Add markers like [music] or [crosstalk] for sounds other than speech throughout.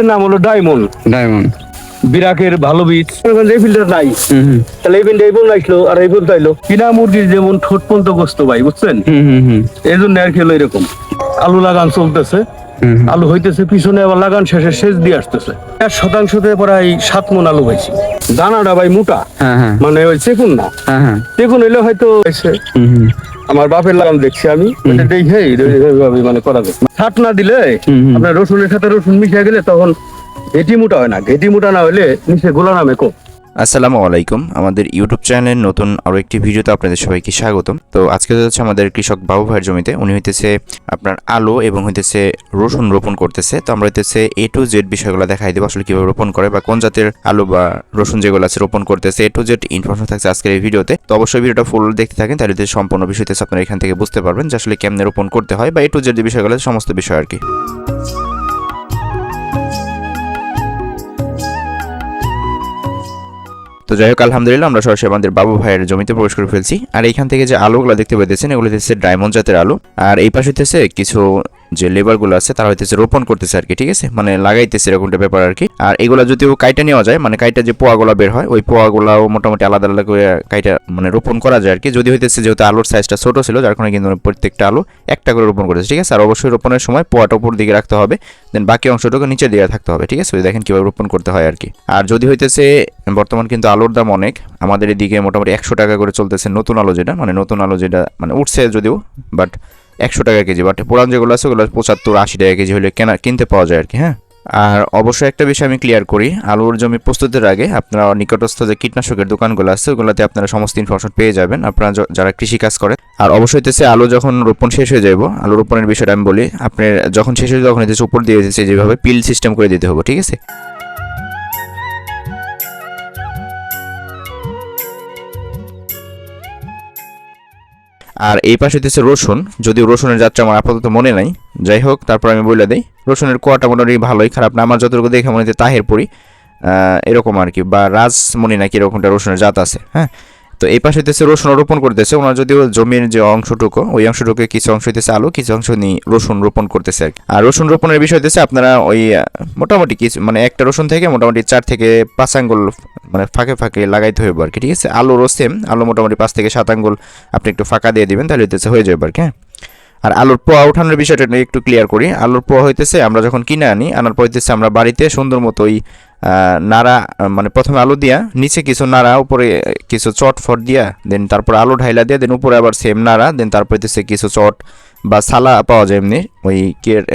এর নাম হলো ডায়মন্ড। ডায়মন্ড। বিরাকের ভালো বীজ। এই ফিল্টার নাই তাহলে এই ফিল্ড এই বল আসলো আর এই বল তাইলো কিনা মুরগির যেমন ঠোঁট পর্যন্ত গোস্ত ভাই বুঝছেন? হুম হুম হুম। এই জন্য আর খেলো এরকম। আলু লাগান চলতেছে। আলু হইতেছে পিছনে আবার লাগান শেষে শেষ দিয়ে আসতেছে। এক শতাংশতে প্রায় সাত মন আলু হয়েছে। দানাটা ভাই মোটা হ্যাঁ হ্যাঁ। মানে ওই চেকুন না। হ্যাঁ হ্যাঁ। চেকুন হইলে হয়তো হয়েছে। আমার বাপের লাগান দেখছি আমি দেখে মানে করা যায়। ছাট না দিলে। আপনার রসুনের সাথে রসুন মিশিয়ে গেলে তখন ঘেটি মোটা হয় না। ঘেটি মোটা না হলে নিচে গোলা নামে কম। আসসালামু আলাইকুম। আমাদের ইউটিউব চ্যানেলের নতুন আরও একটি ভিডিওতে আপনাদের সবাইকে স্বাগতম। তো আজকে হচ্ছে আমাদের কৃষক বাবু ভাইয়ের জমিতে। উনি হইতেছে আপনার আলু এবং হইতেছে রসুন রোপণ করতেছে। তো আমরা হইতেছে এ টু জেড বিষয়গুলো দেখাই দেবো আসলে কীভাবে রোপণ করে বা কোন জাতের আলু বা রসুন যেগুলো আছে রোপণ করতেছে। এ টু জেড ইনফরমেশন থাকছে আজকের এই ভিডিওতে। তো অবশ্যই ভিডিওটা ফুল দেখতে থাকেন, তাহলে সম্পূর্ণ বিষয়তে আপনারা এখান থেকে বুঝতে পারবেন যে আসলে কেমনে রোপণ করতে হয় বা এ টু জেড যে বিষয়গুলো, সমস্ত বিষয় আর কি। তো যাই হোক, আলহামদুলিল্লাহ আমরা সরাসরি আমাদের বাবু ভাইয়ের জমিতে প্রবেশ করে ফেলছি। আর এইখান থেকে যে আলোগুলো দেখতে পাইতেছেন, এগুলো হচ্ছে ডায়মন্ড জাতের আলো। আর এই পাশে হচ্ছে কিছু যে লেবারগুলো আছে, তারা হইতেছে রোপণ করতেছে আর কি, ঠিক আছে? মানে লাগাইতেছে এরকমটা ব্যাপার আর কি। আর এগুলো যদিও কাইটা নেওয়া যায় মানে কাইটা যে পোয়াগুলো বের হয়, ওই পোয়াগুলাও মোটামুটি আলাদা আলাদা করে কাইটা মানে রোপণ করা যায় আর কি। যদি হইতেছে যেহেতু আলুর সাইজটা ছোট ছিল, যার কারণে কিন্তু প্রত্যেকটা আলু একটা করে রোপণ করেছে, ঠিক আছে? আর অবশ্যই রোপণের সময় পোয়াটা উপর দিকে রাখতে হবে দেন বাকি অংশটুকু নিচে দিয়ে থাকতে হবে, ঠিক আছে? দেখেন কীভাবে রোপণ করতে হয় আর কি। আর যদি হইতেছে, বর্তমান কিন্তু আলুর দাম অনেক, আমাদের এদিকে মোটামুটি একশো টাকা করে চলতেছে নতুন আলু যেটা মানে নতুন আলু যেটা মানে উঠছে যদিও বাট একশো টাকা কেজি, বাট পুরান যেগুলো আছে ওগুলো পঁচাত্তর, আশি টাকা কেজি হলে কেনা, কিনতে পাওয়া যায় আর কি হ্যাঁ? আর অবশ্যই একটা বিষয় আমি ক্লিয়ার করি, আলুর জমি প্রস্তুতের আগে আপনারা নিকটস্থ যে কীটনাশকের দোকানগুলো আছে, ওগুলোতে আপনারা সমস্ত ইনফরমেশন পেয়ে যাবেন, আপনারা যারা কৃষি কাজ করেন আর অবশ্যই হইতেছে আলু যখন রোপণ শেষ হয়ে যাইব, আলু রোপণের বিষয়টা আমি বলি, আপনার যখন শেষ হয়ে যাবে তখন হইতেছে উপর দিয়ে যেভাবে পিল সিস্টেম করে দিতে হবে, ঠিক আছে? আর এই পাশে হইতেছে রসুন। যদিও রসুনের যাত্রা আমার আপাতত মনে নাই। যাই হোক, তারপর আমি বলে দিই। রসুনের কোয়াটা মোটামুটি ভালোই খারাপ না, আমার যতটুকু দেখে মনে হচ্ছে তাহের পরি। এরকম আর কি, বা রাজমণি নাকি এরকমটা রসুনের জাত আছে হ্যাঁ? তো এই পাশে হইতেছে রসুন রোপণ করতেছে। ওনার যদিও জমির যে অংশটুকু, ওই অংশটুকু কিছু অংশ হইতেছে আলু, কিছু অংশ নিয়ে রসুন রোপণ করতেছে আর কি। আর রসুন রোপণের বিষয় হইতেছে আপনারা ওই মোটামুটি কিছু মানে একটা রসুন থেকে মোটামুটি চার থেকে পাঁচ আঙ্গুল মানে ফাঁকে ফাঁকে লাগাইতে হবে আর কি, ঠিক আছে? আলুরও সেম আলু মোটামুটি পাঁচ থেকে সাত আঙ্গুল আপনি একটু ফাঁকা দিয়ে দিবেন, তাহলে হইতেছে হয়ে যাবে আর কি হ্যাঁ? আর আলুর পোয়া ওঠানোর বিষয়টা একটু ক্লিয়ার করি। আলুর পোয়া হইতেছে, আমরা যখন কিনে আনি, আনার পর হইতেছে আমরা বাড়িতে সুন্দর মতো ওই নাড়া মানে প্রথমে আলু দিয়া, নিচে কিছু নাড়া, উপরে কিছু চট ফট দিয়া দেন তারপর আলু ঢাইলা দিয়া দেন উপরে আবার সেম নাড়া দেন তারপর হইতেছে কিছু চট বা সালা পাওয়া যায় এমনি, ওই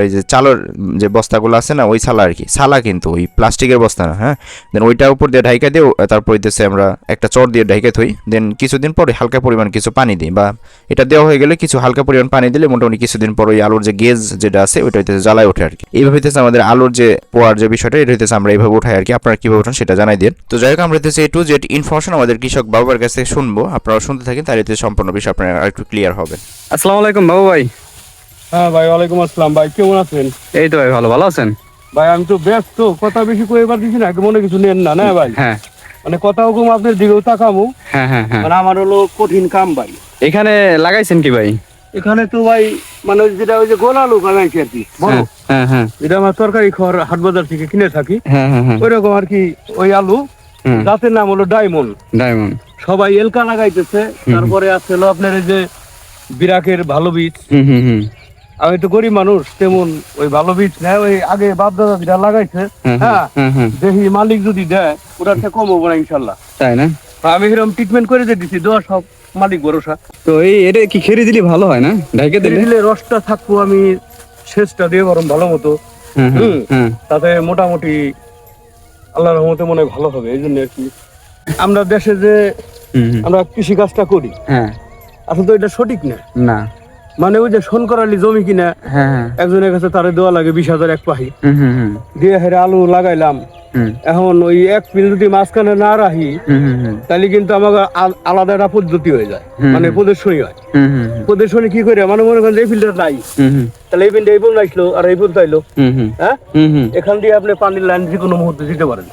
ওই যে চালের যে বস্তাগুলো আছে না, ওই সালা আর কি সালা কিন্তু ওই প্লাস্টিকের বস্তা না হ্যাঁ? দেন ওইটার উপর দিয়ে ঢাইকা দিয়ে তারপর হইতেছে আমরা একটা চট দিয়ে ঢাইকা থই। দেন কিছুদিন পরে হালকা পরিমাণ কিছু পানি দিই বা এটা দেওয়া হয়ে গেলে কিছু হালকা পরিমাণ পানি দিলে মোটামুটি কিছুদিন পর ওই আলুর যে গেজ যেটা আছে, ওইটা হইতেছে জ্বালায় ওঠে আর কি এইভাবে হইতেছে আমাদের আলুর যে পোয়ার যে বিষয়টা, এটা হইতেছে আমরা এইভাবে উঠাই আর কি আপনারা কীভাবে উঠান সেটা জানাই দিন। তো যাই হোক, আমরা হইতেছে এ টু জেড ইনফরমেশন আমাদের কৃষক বাবার কাছ থেকে শুনব। আপনারা শুনতে থাকেন, তাহলে সম্পূর্ণ বিষয় আপনারা আরেকটু ক্লিয়ার হবেন। আসসালামু আলাইকুম বাবু ভাই। হ্যাঁ ভাই ওয়ালাইকুম আসসালাম। ভাই কেমন আছেন? এই তো ভাই ভালো ভালো আছেন? ভাই আমি তো ব্যস্ত কথা বেশি কয়ে এবার দিছি না মনে কিছু নেন না না ভাই? হ্যাঁ। মানে কথা হুকুম আপনার দিকেও তাকাবো হ্যাঁ হ্যাঁ হ্যাঁ। মানে আমার হলো কঠিন কাম ভাই। এখানে লাগাইছেন কি ভাই? এখানে তো ভাই মানে যেটা ওই যে গোলা আলু লাগাইছি আর কি বড়। হ্যাঁ হ্যাঁ যেটা আমার তরকারি খাওয়ার হাট বাজার থেকে কিনে থাকি। হ্যাঁ ওই রকম আর কি ওই আলু। জাতের নাম হলো ডায়মন্ড। ডায়মন্ড। সবাই এলকা লাগাইতেছে। তারপরে আছে হলো আপনার এই যে বিরাকের ভালো বীজ। হুম হুম হুম। আমি তো গরিব মানুষ তেমন ওই ভালো বীজ নেয় ওই আগে বাপ দাদা যেটা লাগাইছে হ্যাঁ দেখি মালিক যদি দেয় ওটার থেকে কম হব না ইনশাল্লাহ। তাই না? আমি এরকম ট্রিটমেন্ট করে দিয়ে দেওয়া সব মালিক ভরসা। তো এই এটা কি খেরে দিলে ভালো হয় না? ঢাইকে দিলে? দিলে রসটা থাকব আমি শেষটা দিয়ে বরং ভালো মতো। তাতে মোটামুটি আল্লাহ রহমতে মনে হয় ভালো হবে এই জন্য আর কি। আমরা দেশে যে। আমরা কৃষি কাজটা করি হ্যাঁ। আসলে তো এটা সঠিক না। না। মানে ওই যে শোন করালি জমি কিনা হ্যাঁ হ্যাঁ। একজনের কাছে তারে দেওয়া লাগে বিশ হাজার এক পাহি। দিয়ে হেরে আলু লাগাইলাম। এখন ওই এক পিল যদি মাঝখানে না রাখি তাহলে কিন্তু আমাকে আলাদা একটা পদ্ধতি হয়ে যায়। মানে প্রদর্শনী হয়। প্রদর্শনী কি করে? মানে মনে করেন এই ফিল্টার নাই। তাহলে এই ফিল্ড এই বল আসলো আর এই বল তাইলো হ্যাঁ? এখান দিয়ে আপনি পানির লাইন যে কোনো মুহূর্তে দিতে পারেন।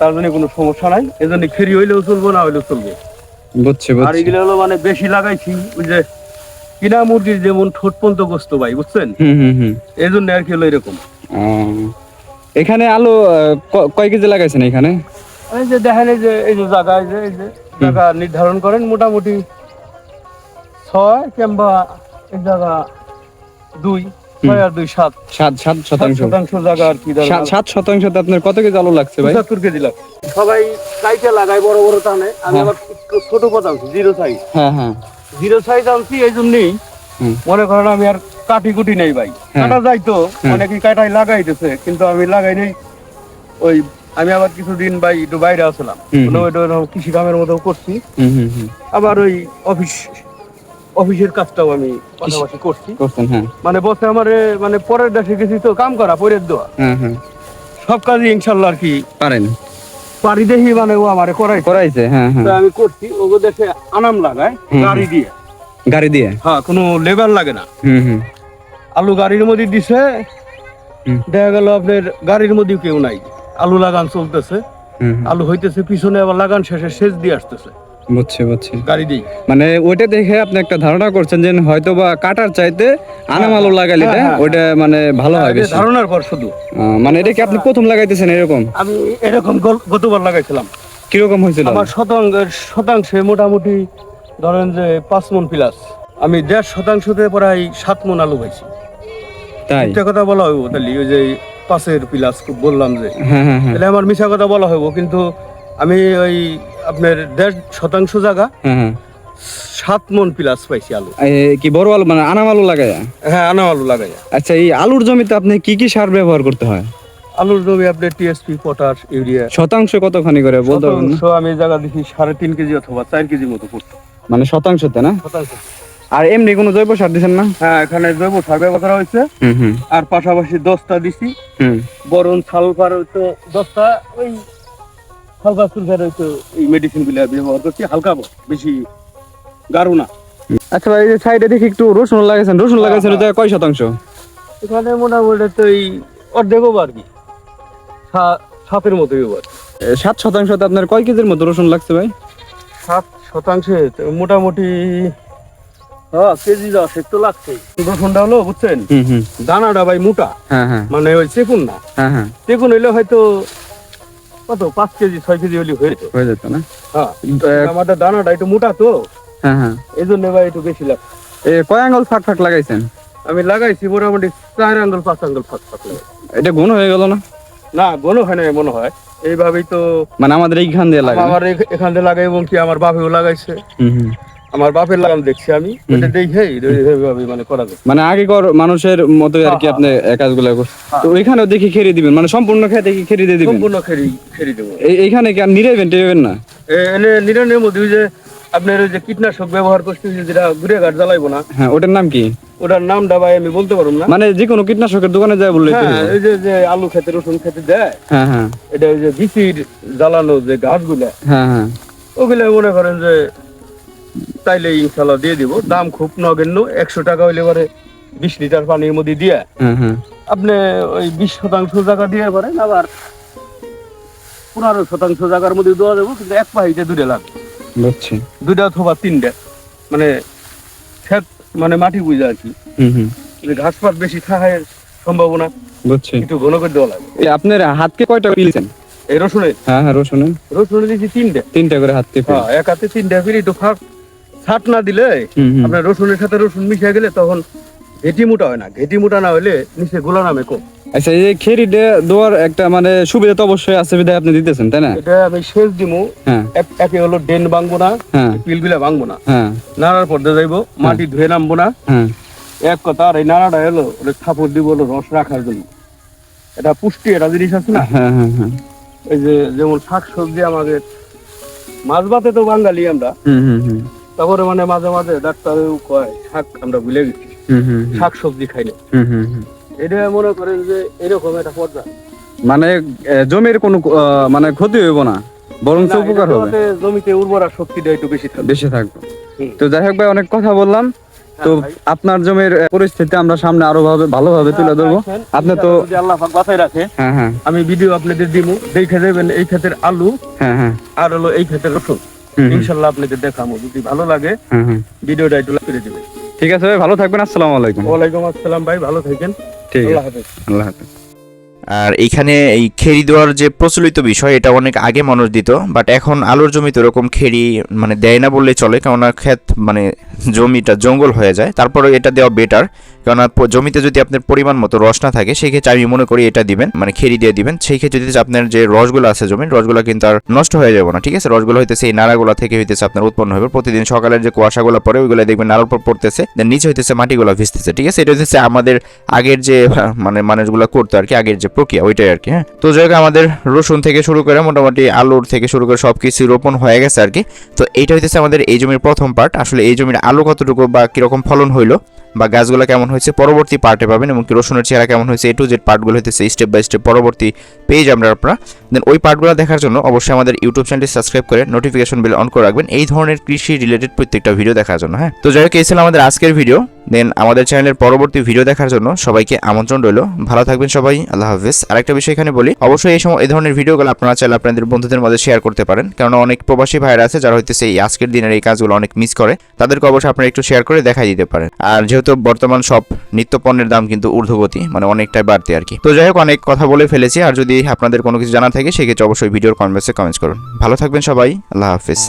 তার জন্য কোনো সমস্যা নাই। এজন্য ফেরি হইলেও চলবো না হইলেও চলবে। বুঝছি আর এগুলো হলো মানে বেশি লাগাইছি ওই যে কিনা মুরগির যেমন ঠোঁট পর্যন্ত গোস্ত ভাই বুঝছেন? এই জন্য আর কি হলো এরকম। এখানে আলু কয় কেজি লাগাইছেন এখানে? এই যে দেখেন এই যে এই যে জায়গা এই যে এই যে জায়গা নির্ধারণ করেন মোটামুটি ছয় কিংবা এই জায়গা দুই আপনার কত কেজি আলু লাগছে ভাই? কেজি লাগছে। সবাই লাগায় বড় বড় টানে আমি হ্যাঁ। আবার ছোট জিরো সাইজ হ্যাঁ হ্যাঁ। জিরো সাইজ আনছি এই জন্যই মনে করেন আমি আর কাটি কুটি নেই ভাই। কাটা যাই তো। অনেকে কাটাই লাগাইতেছে কিন্তু আমি লাগাই নেই। ওই আমি আবার কিছুদিন ভাই একটু বাইরে আসলাম কৃষি কামের মতো করছি। আবার ওই অফিস অফিসের কাজটাও আমি পাশাপাশি করছি। হ্যাঁ। মানে বসে আমার মানে পরের দেশে গেছি তো কাম করা পরের দেওয়া হ্যাঁ সব কাজই ইনশাল্লাহ আর কি পারেন। পারি দেখি মানে ও আমারে করাই করাইছে হ্যাঁ হ্যাঁ। আমি করছি ওগো দেখে আনাম লাগায় গাড়ি দিয়ে। গাড়ি দিয়ে? হ্যাঁ কোনো লেবার লাগে না। হুম হুম। আলু গাড়ির মধ্যে দিছে দেখা গেল আপনার গাড়ির মধ্যে কেউ নাই। আলু লাগান চলতেছে। আলু হইতেছে পিছনে আবার লাগান শেষে সেচ দিয়ে আসতেছে। বুঝছি বুঝছি। গাড়ি দিয়ে মানে ওইটা দেখে আপনি একটা ধারণা করছেন যে হয়তো বা কাটার চাইতে আনাম আলু লাগাইলে হ্যাঁ, হ্যাঁ, ওইটা মানে ভালো হয় বেশি। ধারণার পর শুধু। মানে এটা কি আপনি প্রথম লাগাইতেছেন এরকম? আমি এরকম গতবার লাগাইছিলাম। কীরকম হয়েছিল? আমার শতাংশ শতাংশে মোটামুটি ধরেন যে পাঁচ মন প্লাস আমি দেড় শতাংশতে প্রায় সাত মন আলু পাইছি তাই? মিথ্যা কথা বলা হইব তাহলে ওই যে পাঁচের প্লাস বললাম যে। হ্যাঁ হ্যাঁ হ্যাঁ। তাহলে আমার মিশা কথা বলা হইব কিন্তু আমি ওই আপনার দেড় শতাংশ জায়গা। হ্যাঁ সাত মন প্লাস পাইছি আলু। কি বড় আলু? মানে আনাম আলু লাগায় হ্যাঁ আনা আলু লাগাই আচ্ছা এই আলুর জমিতে আপনি কি কি সার ব্যবহার করতে হয়? আলুর জমি আপনার টিএসপি পটাশ ইউরিয়া শতাংশ কতখানি করে? বলতে পারবেন শতাংশ আমি জায়গা দেখি সাড়ে তিন কেজি অথবা চার কেজি মতো পড়তো। মানে শতাংশতে না? শতাংশ। আর এমনি কোনো জৈব সার দিচ্ছেন না? হ্যাঁ এখানে জৈব সার ব্যবহার করা হয়েছে আর পাশাপাশি দশটা দিছি। বরণ সালফার হয়তো দশটা ওই সুলফার হয়তো এই ব্যবহার করছি হালকা বেশি গাঢ় না। আচ্ছা ভাই সাইডে দেখি একটু রসুন লাগাইছেন। রসুন লাগাইছেন ওটা কয় শতাংশ? এখানে মোটামুটি তো এই অর্ধেক কি। সা- সাতের মতোই ওভার সাত শতাংশতে আপনার কয় কেজির মতো রসুন লাগছে ভাই? সাত শতাংশে মোটামুটি হ্যাঁ কেজি দশ একটু লাগছে রসুনটা হলো বুঝছেন? দানাটা ভাই মোটা। হ্যাঁ হ্যাঁ। মানে ওই চেকুন না। হ্যাঁ। চেকুন হইলে হয়তো কত? পাঁচ কেজি ছয় কেজি হলে হয়ে যেত। হয়ে যেত না? হ্যাঁ। আমাদের দানাটা একটু মোটা তো। হ্যাঁ হ্যাঁ। এই জন্য ভাই একটু বেশি এ কয় আঙ্গল ফাঁক ফাঁক লাগাইছেন? আমি লাগাইছি মোটামুটি চার আঙ্গল পাঁচ আঙ্গল ফাঁক ফাঁক এটা গুণ হয়ে গেল না? না গণ হয় না মনে হয়। এইভাবেই তো মানে আমাদের এইখান দিয়ে লাগে আমার এখ- এখান দিয়ে লাগাই এবং কি আমার বাপেও লাগাইছে। হুম হুম। আমার বাপের লাগান দেখছি আমি। ওটা দেখেই এইভাবে মানে করা যায়। মানে আগেকার মানুষের মতোই আর কি হ্যাঁ, আপনি কাজগুলো করছেন তো ওইখানেও দেখি খেরি দিবেন মানে সম্পূর্ণ খেতে কি খেরি দিয়ে দিবেন? সম্পূর্ণ খেরি খেরি দেবো। এইখানে কি আর নিরাইবেন টেরাইবেন না? এনে নিরনের মধ্যে ওই যে আপনার ওই যে কীটনাশক ব্যবহার করছি যেটা ঘুরে ঘাট জ্বালাইবো না। হ্যাঁ ওটার নাম কি? ওটার নামটা ভাই আমি বলতে পারব না। মানে যে কোনো কীটনাশকের দোকানে যায় বললে হ্যাঁ এই যে যে আলু খেতে রসুন খেতে দেয় হ্যাঁ হ্যাঁ। এটা ওই যে বিচির জ্বালানো যে গাছগুলা হ্যাঁ হ্যাঁ। ওগুলো মনে করেন যে তাইলে ইনশাল্লাহ দিয়ে দিব। দাম খুব নগণ্য একশো টাকা হইলে পরে বিশ লিটার পানির মধ্যে দিয়ে। আপনি ওই বিশ শতাংশ জায়গা দিয়ে পারেন আবার পনেরো শতাংশ জায়গার মধ্যে দেওয়া দেবো কিন্তু এক পাহিতে দুটো লাগবে বুঝছি। দুইটা অথবা তিনটা। মানে ক্ষেত মানে মাটি বুঝে আর কি। হুম হুম। যে ঘাস পাত বেশি থাকার সম্ভাবনা বুঝছি। একটু ঘন করে দেওয়া লাগবে আপনার হাতকে কয়টা পিলছেন এই রসুনের? হ্যাঁ হ্যাঁ রসুন রসুনে দিয়েছি তিনটা। তিনটা করে হাতকে হ্যাঁ এক হাতে তিনটা ফিরি একটু ফাঁক। ছাট না দিলে আপনার রসুনের সাথে রসুন মিশে গেলে তখন ঘেটি মোটা হয় না। ঘেটি মোটা না হলে নিচে গোলা নামে কম। আচ্ছা এই খেরি দেওয়ার একটা মানে সুবিধা তো অবশ্যই আছে বিধায় আপনি দিতেছেন তাই না? এটা আমি সেচ দিমু। হ্যাঁ। এক- হলো ডেন ভাঙবো না হ্যাঁ। পিলগুলা ভাঙবো না। হ্যাঁ। নাড়ার পর্দা যাইবো মাটি ধুয়ে নামবো না। এক কথা আর এই নাড়াটা এলো ওটা থাপড় দিব হলো রস রাখার জন্য। এটা পুষ্টি এটা জিনিস আছে না? এই যে যেমন শাক সবজি আমাদের মাছ ভাতে তো বাঙালি আমরা। হুম হুম হুম। তারপরে মানে মাঝে মাঝে ডাক্তারেও কয় শাক আমরা ভুলে গেছি। শাক সবজি খাই না হুম হুম হুম। এটা মনে করেন যে এরকম একটা পর্যায়ে। মানে জমির কোনো মানে ক্ষতি হইব না বরং উপকার হবে। জমিতে উর্বরা শক্তিটা একটু বেশি থাকবে। বেশি থাকবে। তো যাই হোক ভাই অনেক কথা বললাম। তো হ্যাঁ আপনার জমির পরিস্থিতি আমরা সামনে আরও ভাবে ভালোভাবে তুলে ধরবো। আপনি তো আল্লাহ বাঁচাই রাখে হ্যাঁ হ্যাঁ। আমি ভিডিও আপনাদের দিব দেখে দেবেন এই ক্ষেতের আলু হ্যাঁ হ্যাঁ। আর হলো এই ক্ষেতের রসুন। ইনশাল্লাহ আপনাদের দেখাবো। যদি ভালো লাগে। ভিডিওটা একটু লাইক করে দিবেন। ঠিক আছে ভাই ভালো থাকবেন আসসালামু আলাইকুম। ওয়ালাইকুম আসসালাম ভাই ভালো থাকেন। ঠিক আল্লাহ হাফেজ। আল্লাহ হাফেজ। আর এইখানে এই খেরি দেওয়ার যে প্রচলিত বিষয় এটা অনেক আগে মানুষ দিত বাট এখন আলুর জমিতে ওরকম খেরি মানে দেয় না বললেই চলে কেননা ক্ষেত মানে জমিটা জঙ্গল হয়ে যায়। তারপরে এটা দেওয়া বেটার কেননা জমিতে যদি আপনার পরিমাণ মতো রস না থাকে সেই ক্ষেত্রে আমি মনে করি এটা দিবেন মানে খেরি দিয়ে দিবেন। সেই ক্ষেত্রে যদি আপনার যে রসগুলো আছে জমির, রসগুলো কিন্তু আর নষ্ট হয়ে যাবে না, ঠিক আছে? রসগুলো হইতেছে এই নাড়াগুলো থেকে হইতেছে আপনার উৎপন্ন হবে প্রতিদিন সকালের যে কুয়াশাগুলো পরে ওইগুলো দেখবেন নাড়ার উপর পড়তেছে দেন নিচে হইতেছে মাটিগুলো ভিজতেছে, ঠিক আছে? এটা হইতেছে আমাদের আগের যে [laughs] মানে মানুষগুলো করতো আর কি, আগের যে প্রক্রিয়া, ওইটাই আর কি হ্যাঁ? তো যাই আমাদের রসুন থেকে শুরু করে মোটামুটি আলুর থেকে শুরু করে সব কিছু রোপণ হয়ে গেছে আর কি। তো এইটা হইতেছে আমাদের এই জমির প্রথম পার্ট আসলে এই জমির আলু কতটুকু বা কীরকম ফলন হইল বা গাছগুলো কেমন হয়েছে পরবর্তী পার্টে পাবেন এবং কি রসুনের চেহারা কেমন হয়েছে এ টু জেড পার্টগুলো হইতেছে স্টেপ বাই স্টেপ পরবর্তী পেজ আমরা আপনারা দেন ওই পার্টগুলো দেখার জন্য অবশ্যই আমাদের ইউটিউব চ্যানেলটি সাবস্ক্রাইব করে নোটিফিকেশন বেল অন করে রাখবেন। এই ধরনের কৃষি রিলেটেড প্রত্যেকটা ভিডিও দেখার জন্য হ্যাঁ? তো যাই হোক, এই ছিল আমাদের আজকের ভিডিও দেন আমাদের চ্যানেলের পরবর্তী ভিডিও দেখার জন্য সবাইকে আমন্ত্রণ রইল। ভালো থাকবেন সবাই, আল্লাহ হাফিজ। আরেকটা বিষয় এখানে বলি, অবশ্যই এই সময় এই ধরনের ভিডিওগুলো আপনারা চাইলে আপনাদের বন্ধুদের মধ্যে শেয়ার করতে পারেন। কারণ অনেক প্রবাসী ভাইরা আছে যারা হইতেছে এই আজকের দিনের এই কাজগুলো অনেক মিস করে। তাদেরকে অবশ্যই আপনারা একটু শেয়ার করে দেখাই দিতে পারেন। আর যেহেতু বর্তমান সব নিত্য পণ্যের দাম কিন্তু ঊর্ধ্বগতি মানে অনেকটাই বাড়তি আর কি। তো যাই হোক, অনেক কথা বলে ফেলেছি। আর যদি আপনাদের কোনো কিছু জানা থাকে সেক্ষেত্রে অবশ্যই ভিডিওর কমেন্টসে কমেন্টস করুন। ভালো থাকবেন সবাই আল্লাহ হাফিজ।